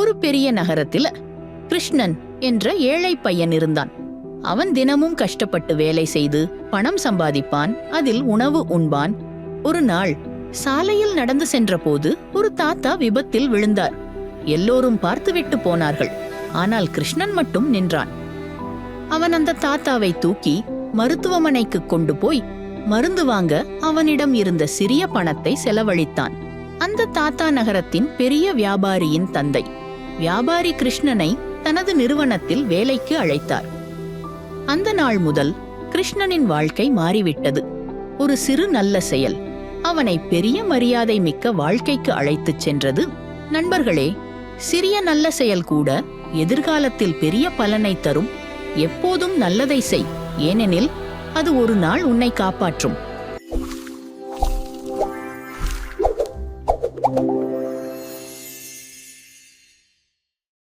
ஒரு பெரிய நகரத்தில் கிருஷ்ணன் என்ற ஏழை பையன் இருந்தான். அவன் தினமும் கஷ்டப்பட்டு வேலை செய்து பணம் சம்பாதிப்பான் அதில் உணவு உண்பான். ஒரு நாள் சாலையில் நடந்து சென்றபோது ஒரு தாத்தா விபத்தில் விழுந்தார். எல்லோரும் பார்த்துவிட்டு போனார்கள். ஆனால் கிருஷ்ணன் மட்டும் நின்றான். அவன் அந்த தாத்தாவை தூக்கி மருத்துவமனைக்கு கொண்டு போய் மருந்து வாங்க அவனிடம் இருந்த சிறிய பணத்தை செலவழித்தான். அந்த தாத்தா நகரத்தின் பெரிய வியாபாரியின் தந்தை. வியாபாரி கிருஷ்ணனை தனது நிறுவனத்தில் வேலைக்கு அழைத்தார். அந்த நாள் முதல் கிருஷ்ணனின் வாழ்க்கை மாறிவிட்டது. ஒரு சிறு நல்ல செயல். அவனை பெரிய மரியாதை மிக்க வாழ்க்கைக்கு அழைத்துச் சென்றது. நண்பர்களே சிறிய நல்ல செயல் கூட எதிர்காலத்தில் பெரிய பலனை தரும். எப்போதும் நல்லதை செய். ஏனெனில் அது ஒரு நாள் உன்னை காப்பாற்றும்.